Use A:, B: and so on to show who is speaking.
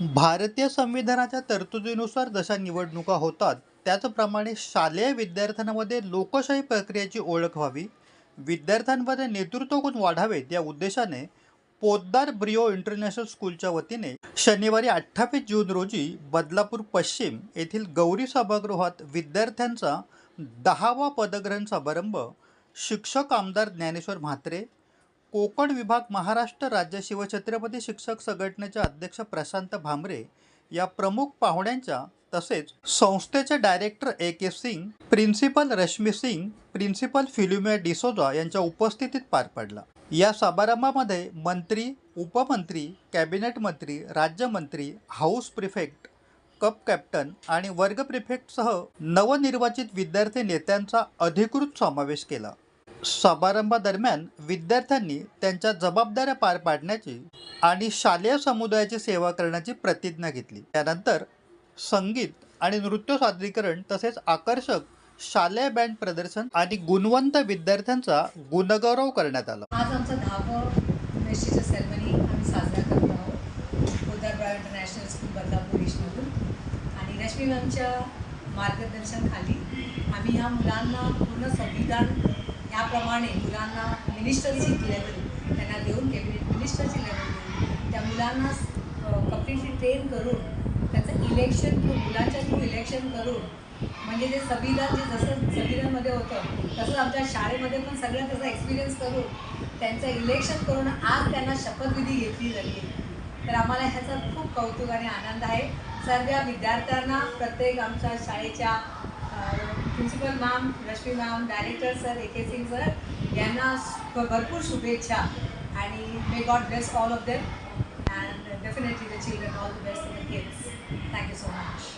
A: भारतीय संविधानाच्या तरतुदीनुसार जशा निवडणुका होतात त्याचप्रमाणे शालेय विद्यार्थ्यांमध्ये लोकशाही प्रक्रियेची ओळख व्हावी विद्यार्थ्यांमध्ये नेतृत्व गुण वाढावेत या उद्देशाने पोद्दार ब्रिओ इंटरनॅशनल स्कूलच्या वतीने शनिवारी अठ्ठावीस जून रोजी बदलापूर पश्चिम येथील गौरी सभागृहात विद्यार्थ्यांचा दहावा पदग्रहण समारंभ शिक्षक आमदार ज्ञानेश्वर म्हात्रे कोकण विभाग महाराष्ट्र राज्य शिवछत्रपती शिक्षक संघटनेचे अध्यक्ष प्रशांत भामरे या प्रमुख पाहुण्यांच्या तसेच संस्थेचे director A K Singh principal Rashmi Singh principal Philomena D'Souza यांच्या उपस्थितीत पार पडला. या समारंभामध्ये मंत्री उपमंत्री कॅबिनेट मंत्री राज्यमंत्री हाऊस प्रिफेक्ट कप कॅप्टन आणि वर्ग प्रिफेक्टसह नवनिर्वाचित विद्यार्थी नेत्यांचा अधिकृत समावेश केला. समारंभादरम्यान विद्यार्थ्यांनी त्यांच्या जबाबदाऱ्या पार पाडण्याची आणि शालेय समुदायाची सेवा करण्याची प्रतिज्ञा घेतली. त्यानंतर संगीत आणि नृत्य सादरीकरण तसेच आकर्षक शालेय बँड प्रदर्शन आणि गुणवंत विद्यार्थ्यांचा गुणगौरव करण्यात आला.
B: आज आमचा दहावं मेस्टीचं सेरेमनी आम्ही साजरा करत आहोत. उदरब्राव इंटरनॅशनल स्कूल बदलापूर ईस्टमधून आणि रश्मी मॅमच्या मार्गदर्शनखाली आम्ही ह्या मुलांना पूर्ण संविधान याप्रमाणे मुलांना मिनिस्टरची लेवल त्यांना देऊन कॅबिनेट मिनिस्टरची लेवल देऊन त्या मुलांना कम्प्लिटली ट्रेन करून त्याचं इलेक्शन थ्रू मुलांच्या थ्रू इलेक्शन करून म्हणजे जे संविधान जे जसं संविधानमध्ये होतं तसं आमच्या शाळेमध्ये पण सगळं त्याचा एक्सपिरियन्स करून त्यांचं इलेक्शन करून आज त्यांना शपथविधी घेतली जाते. तर आम्हाला ह्याचा खूप कौतुक आणि आनंद आहे. सर्व विद्यार्थ्यांना प्रत्येक आमच्या शाळेच्या principal ma'am Rashmi ma'am director sir A K Singh sir यांना भरपूर शुभेच्छा आणि may God bless all of them and definitely the children all the best the kids thank you so much